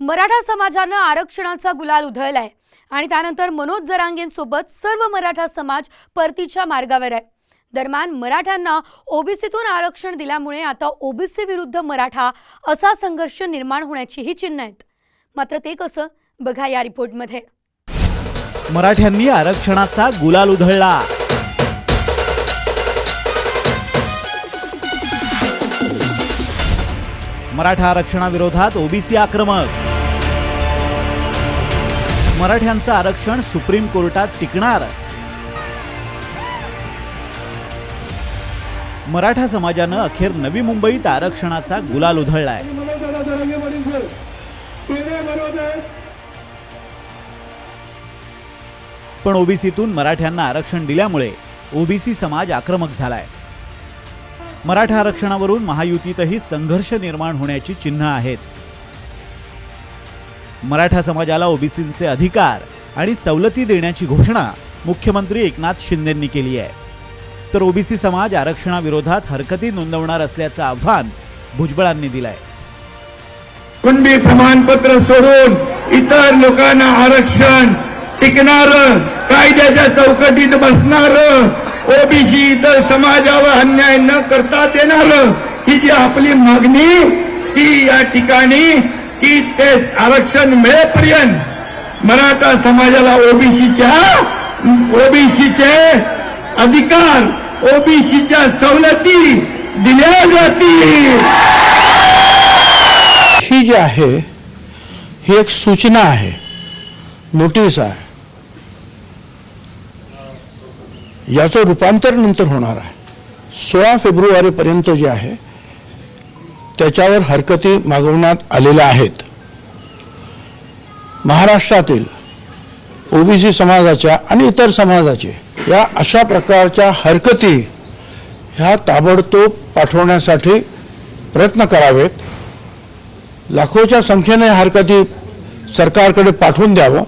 मराठा समाजानं आरक्षणाचा गुलाल उधळलाय. आणि त्यानंतर मनोज जरांगेंसोबत सर्व मराठा समाज परतीच्या मार्गावर आहे. दरम्यान मराठ्यांना ओबीसीतून आरक्षण दिल्यामुळे आता ओबीसी विरुद्ध मराठा असा संघर्ष निर्माण होण्याचीही चिन्ह आहेत. मात्र ते कसं? बघा या रिपोर्टमध्ये. मराठ्यांनी आरक्षणाचा गुलाल उधळला. मराठा आरक्षणाविरोधात ओबीसी आक्रमक. मराठ्यांचं आरक्षण सुप्रीम कोर्टात टिकणार. मराठा समाजानं अखेर नवी मुंबईत आरक्षणाचा गुलाल उधळलाय. पण ओबीसीतून मराठ्यांना आरक्षण दिल्यामुळे ओबीसी समाज आक्रमक झालाय. मराठा आरक्षणावरून महायुतीतही संघर्ष निर्माण होण्याची चिन्ह आहेत. मराठा समाजाला ओबीसींचे अधिकार आणि सवलती देण्याची घोषणा मुख्यमंत्री एकनाथ शिंदेंनी केली आहे. तर ओबीसी समाज आरक्षणाविरोधात हरकती नोंदवणार असल्याचं आव्हान भुजबळांनी दिलंय. कुणबी प्रमाणपत्र सोडून इतर लोकांना आरक्षण टिकणार कायद्याच्या चौकटीत बसणार ओबीसी इतर समाजावर अन्याय न करता देणार ही जी आपली मागणी ती या ठिकाणी की ते आरक्षण मिळेपर्यंत मराठा समाजाला ओबीसीच्या ओबीसीचे अधिकार ओबीसीच्या सवलती दिल्या जातील. ही जी आहे ही एक सूचना आहे नोटीस आहे. याचं रूपांतर नंतर होणार आहे. सोळा फेब्रुवारीपर्यंत जे आहे त्याच्यावर हरकती मागवण्यात आलेल्या आहेत. महाराष्ट्रातील ओबीसी समाजाच्या आणि इतर समाजाचे या अशा प्रकारच्या हरकती ह्या ताबडतोब पाठवण्यासाठी प्रयत्न करावेत. लाखोच्या संख्येने हरकती सरकारकडे पाठवून द्यावं.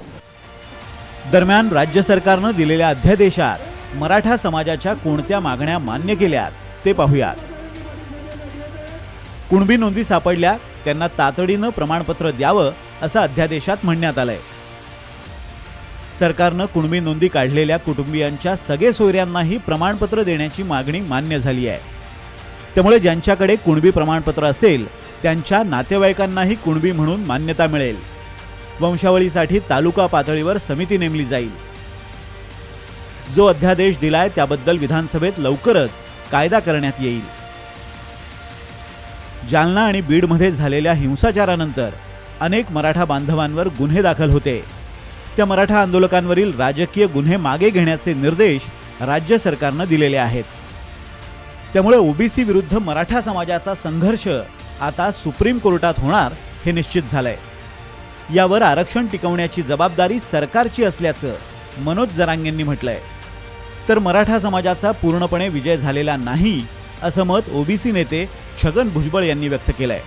दरम्यान राज्य सरकारनं दिलेल्या अध्यादेशात मराठा समाजाच्या कोणत्या मागण्या मान्य केल्यात ते पाहूयात. कुणबी नोंदी सापडल्या त्यांना तातडीनं प्रमाणपत्र द्यावं असं अध्यादेशात म्हणण्यात आलंय. सरकारनं कुणबी नोंदी काढलेल्या कुटुंबियांच्या सगळे सोयऱ्यांनाही प्रमाणपत्र देण्याची मागणी मान्य झाली आहे. त्यामुळे ज्यांच्याकडे कुणबी प्रमाणपत्र असेल त्यांच्या नातेवाईकांनाही कुणबी म्हणून मान्यता मिळेल. वंशावळीसाठी तालुका पातळीवर समिती नेमली जाईल. जो अध्यादेश दिलाय त्याबद्दल विधानसभेत लवकरच कायदा करण्यात येईल. जालना आणि बीडमध्ये झालेल्या हिंसाचारानंतर अनेक मराठा बांधवांवर गुन्हे दाखल होते. त्या मराठा आंदोलकांवरील राजकीय गुन्हे मागे घेण्याचे निर्देश राज्य सरकारनं दिलेले आहेत. त्यामुळे ओबीसी विरुद्ध मराठा समाजाचा संघर्ष आता सुप्रीम कोर्टात होणार हे निश्चित झालंय. यावर आरक्षण टिकवण्याची जबाबदारी सरकारची असल्याचं मनोज जरांगेंनी म्हटलंय. तर मराठा समाजाचा पूर्णपणे विजय झालेला नाही असं मत ओबीसी नेते छगन भुजबळ यांनी व्यक्त केलंय.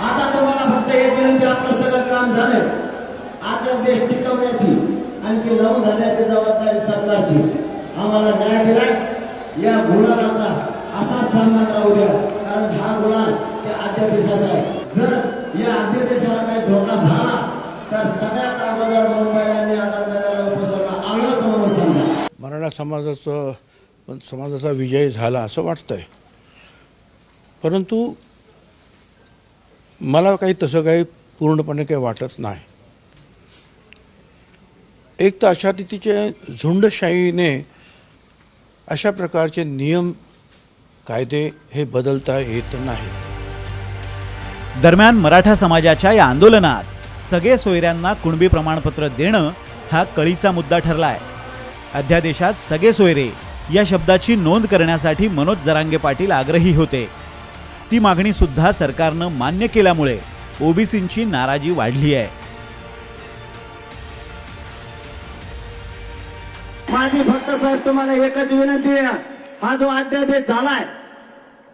आता तुम्हाला फक्त एक विनंती आपलं सगळं काम झालंय. आता देश टिकवण्याची आणि ते लावून धरण्याची जबाबदारी सरकारची. आम्हाला न्याय दिलाय. या गुलालाचा असा सन्मान राहू द्या. मराठा समाजाचं समाजाचा विजय झाला असं वाटतंय. परंतु मला काही तसं काही पूर्णपणे काही वाटत नाही. एक तर अशा रीतीचे झुंडशाहीने अशा प्रकारचे नियम कायदे हे बदलता येत नाही. दरम्यान मराठा समाजाच्या या आंदोलनात सगळे सोयऱ्यांना कुणबी प्रमाणपत्र देणं हा कळीचा मुद्दा ठरलाय. अध्यादेशात सगळे सोयरे या शब्दाची नोंद करण्यासाठी मनोज जरांगे पाटील आग्रही होते. ती मागणी सुद्धा सरकारनं मान्य केल्यामुळे ओबीसींची नाराजी वाढली आहे. माझी फक्त साहेब तुम्हाला एकच विनंती आहे. हा जो अध्यादेश झालाय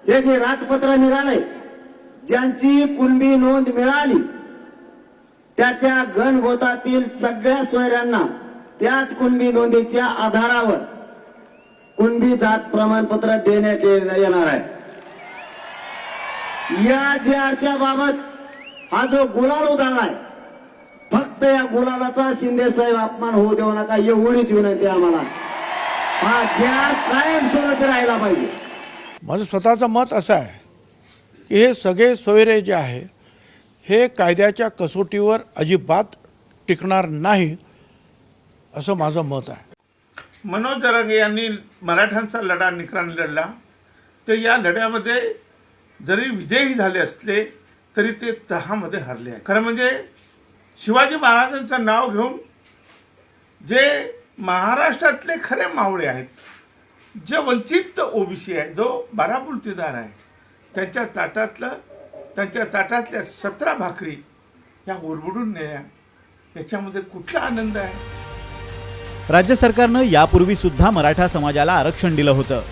हे जे राजपत्र निघालंय ज्यांची कुणबी नोंद मिळाली त्याच्या घनगोतातील सगळ्या सोयऱ्यांना त्याच कुणबी नोंदीच्या आधारावर कुणबी जात प्रमाणपत्र देण्यात येणार आहे. या जे आरच्या बाबत हा जो गुलाल उधळलाय फक्त या गुलालाचा शिंदे साहेब अपमान होऊ देऊ नका एवढीच विनंती आम्हाला. हा जार कायम स्वरूपी राहिला पाहिजे. माझं स्वतःचं मत असं आहे की हे सगळे सोयरे जे आहे हे कायद्याच्या कसोटीवर अजिबात टिकणार नाही असं माझं मत आहे. मनोज जरांगे यांनी मराठ्यांचा लढा निकराने लढला. तर या लढ्यामध्ये जरी विजयी झाले असले तरी ते तहामध्ये हरले आहे. खरं म्हणजे शिवाजी महाराजांचं नाव घेऊन जे महाराष्ट्रातले खरे मावळे आहेत जे वंचित ओबीसी आहे जो बारापुरतीदार आहे त्यांच्या ताटातलं त्यांच्या ताटातल्या सतरा भाकरी या ओरबडून नेल्या. याच्यामध्ये कुठला आनंद आहे? राज्य सरकारनं यापूर्वी सुद्धा मराठा समाजाला आरक्षण दिलं होतं.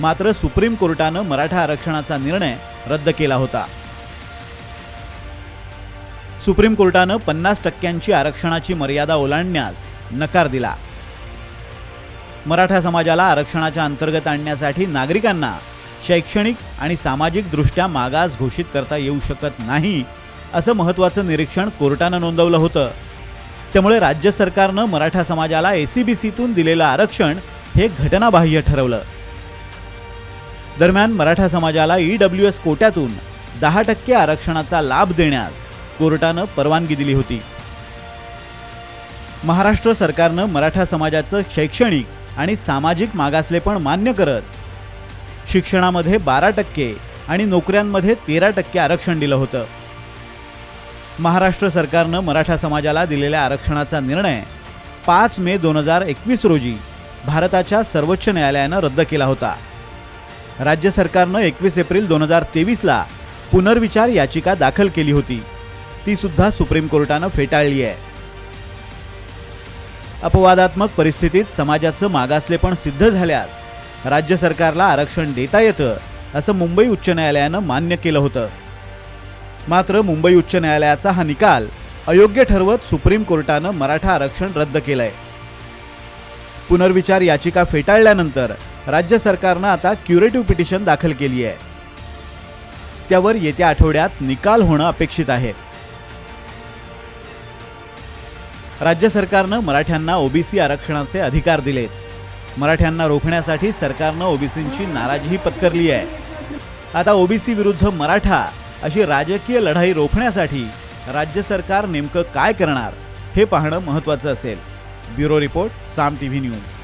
मात्र सुप्रीम कोर्टानं मराठा आरक्षणाचा निर्णय रद्द केला होता. सुप्रीम कोर्टानं पन्नास टक्क्यांची आरक्षणाची मर्यादा ओलांडण्यास नकार दिला. मराठा समाजाला आरक्षणाच्या अंतर्गत आणण्यासाठी नागरिकांना शैक्षणिक आणि सामाजिकदृष्ट्या मागास घोषित करता येऊ शकत नाही असं महत्त्वाचं निरीक्षण कोर्टानं नोंदवलं होतं. त्यामुळे राज्य सरकारनं मराठा समाजाला एसीबीसीतून दिलेलं आरक्षण हे घटनाबाह्य ठरवलं. दरम्यान मराठा समाजाला ई डब्ल्यू एस कोट्यातून दहा टक्के आरक्षणाचा लाभ देण्यास कोर्टानं परवानगी दिली होती. महाराष्ट्र सरकारनं मराठा समाजाचं शैक्षणिक आणि सामाजिक मागासलेपण मान्य करत शिक्षणामध्ये बारा टक्के आणि नोकऱ्यांमध्ये तेरा टक्के आरक्षण दिलं होतं. महाराष्ट्र सरकारनं मराठा समाजाला दिलेल्या आरक्षणाचा निर्णय पाच मे दोन हजार एकवीस रोजी भारताच्या सर्वोच्च न्यायालयानं रद्द केला होता. राज्य सरकारनं एकवीस एप्रिल दोन हजार तेवीसला पुनर्विचार याचिका दाखल केली होती. ती सुद्धा सुप्रीम कोर्टानं फेटाळली आहे. अपवादात्मक परिस्थितीत समाजाचं मागासलेपण सिद्ध झाल्यास राज्य सरकारला आरक्षण देता येतं असं मुंबई उच्च न्यायालयानं मान्य केलं होतं. मात्र मुंबई उच्च न्यायालयाचा हा निकाल अयोग्य ठरवत सुप्रीम कोर्टानं मराठा आरक्षण रद्द केलंय. पुनर्विचार याचिका फेटाळल्यानंतर राज्य सरकारनं आता क्युरेटिव्ह पिटिशन दाखल केली आहे. त्यावर येत्या आठवड्यात निकाल होणं अपेक्षित आहे. राज्य सरकारनं मराठ्यांना ओबीसी आरक्षणाचे अधिकार दिलेत. मराठ्यांना रोखण्यासाठी सरकारनं ओबीसींची नाराजीही पत्करली आहे. आता ओबीसी विरुद्ध मराठा अशी राजकीय लढाई रोखण्यासाठी राज्य सरकार नेमकं काय करणार हे पाहणं महत्त्वाचं असेल. Bureau report Saam T V news.